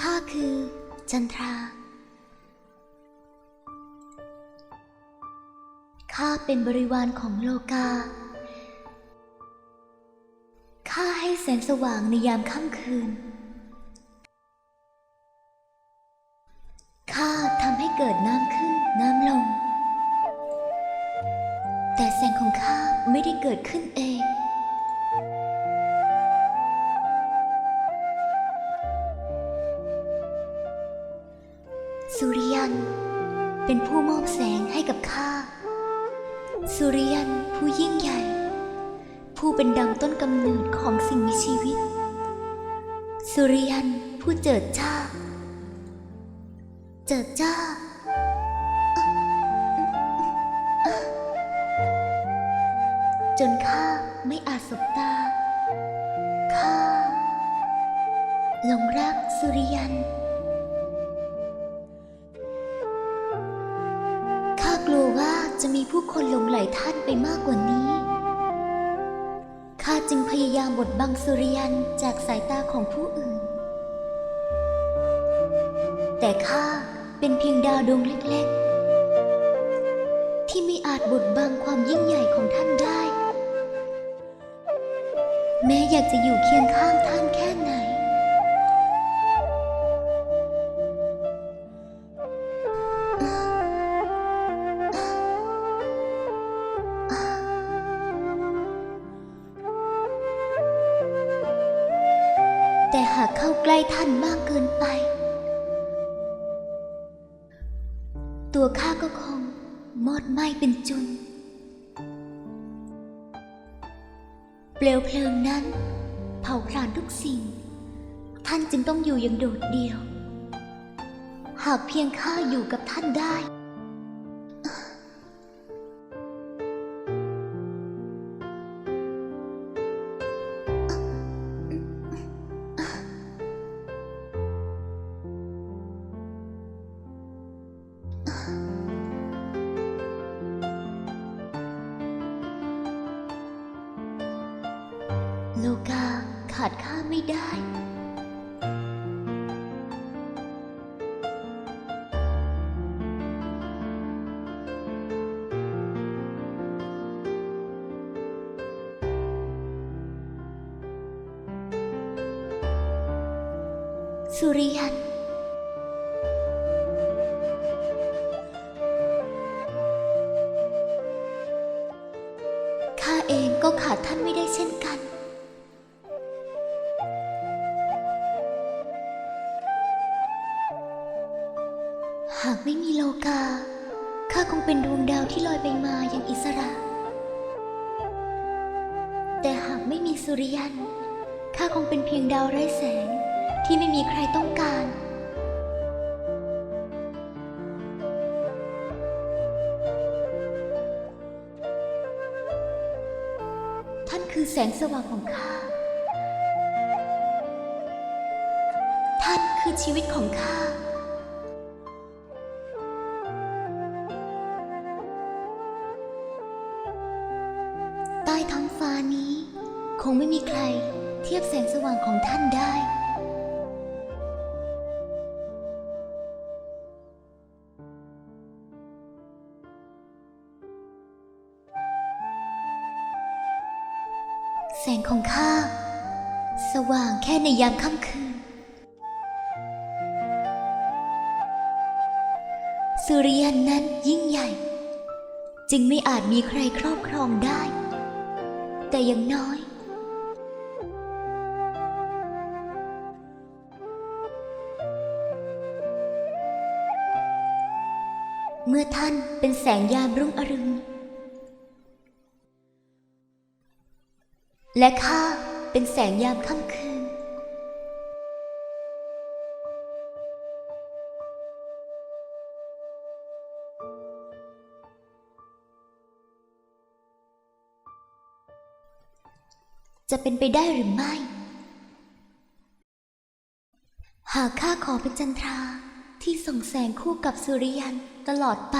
ข้าคือจันทรา ข้าเป็นบริวารของโลกา ข้าให้แสงสว่างในยามค่ำคืน ข้าทำให้เกิดน้ำขึ้นน้ำลง แต่แสงของข้าไม่ได้เกิดขึ้นเอง สุริยัน เป็นผู้มอบแสงให้กับข้า สุริยันผู้ยิ่งใหญ่ ผู้เป็นดังต้นกำเนิดของสิ่งมีชีวิต สุริยันผู้เจิดจ้า เจิดจ้าจนข้าไม่อาจสบตา ข้าหลงรักสุริยัน ผู้คนหลงไหลท่านไปมากกว่านี้ ข้าจึงพยายามบดบังสุริยันจากสายตาของผู้อื่น แต่ข้าเป็นเพียงดาวดวงเล็กๆ ที่ไม่อาจบดบังความยิ่งใหญ่ของท่านได้ แม้อยากจะอยู่เคียงข้างท่านแค่ไหน แต่หากเข้าใกล้ท่านมากเกินไป ตัวข้าก็คงมอดไหม้เป็นจุน เปลวเพลิงนั้น เผาผลาญทุกสิ่ง ท่านจึงต้องอยู่อย่างโดดเดี่ยว หากเพียงข้าอยู่กับท่านได้ ลกาขาดข้าไม่ได้ สุริยันข้าเองก็ขาดท่านไม่ได้เช่นกัน หากไม่มีโลกา ข้าคงเป็นดวงดาวที่ลอยไปมาอย่างอิสระ แต่หากไม่มีสุริยัน ข้าคงเป็นเพียงดาวไร้แสงที่ไม่มีใครต้องการ ท่านคือแสงสว่างของข้า ท่านคือชีวิตของข้า ฟ้านี้ คงไม่มีใครเทียบแสงสว่างของท่านได้ แสงของข้า สว่างแค่ในยามค่ำคืน สุริยันนั้นยิ่งใหญ่ จึงไม่อาจมีใครครอบครองได้ แต่ยังน้อย เมื่อท่านเป็นแสงยามรุ่งอรุณ และข้าเป็นแสงยามค่ำคืน จะเป็นไปได้หรือไม่ หากข้าขอเป็นจันทราที่ส่องแสงคู่กับสุริยันตลอดไป